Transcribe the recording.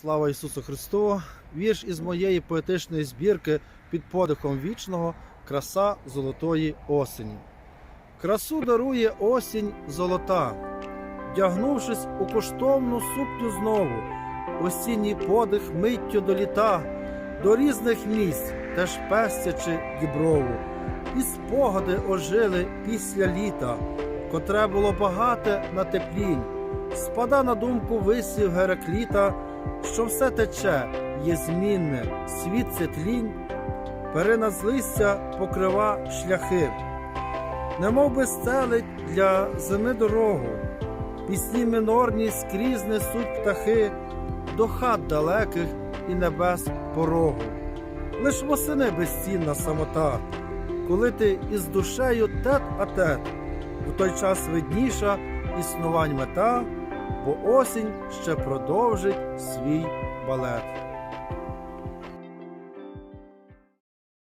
Слава Ісусу Христу! Вірш із моєї поетичної збірки під подихом вічного краса золотої осені. Красу дарує осінь золота, вдягнувшись у коштовну сукню знову, осінній подих миттю до літа, до різних місць, теж пестячи діброву, і спогади ожили після літа, котре було багате на теплінь. Спада на думку висів Геракліта, що все тече, є змінне, світ це тлінь, листя покрива шляхи, немов би стелить для зими дорогу, пісні минорні скрізь несуть птахи до хат далеких і небес порогу. Лиш восени безцінна самота, коли ти із душею тет а тет, у той час видніша існувань мета, бо осінь ще продовжить свій балет.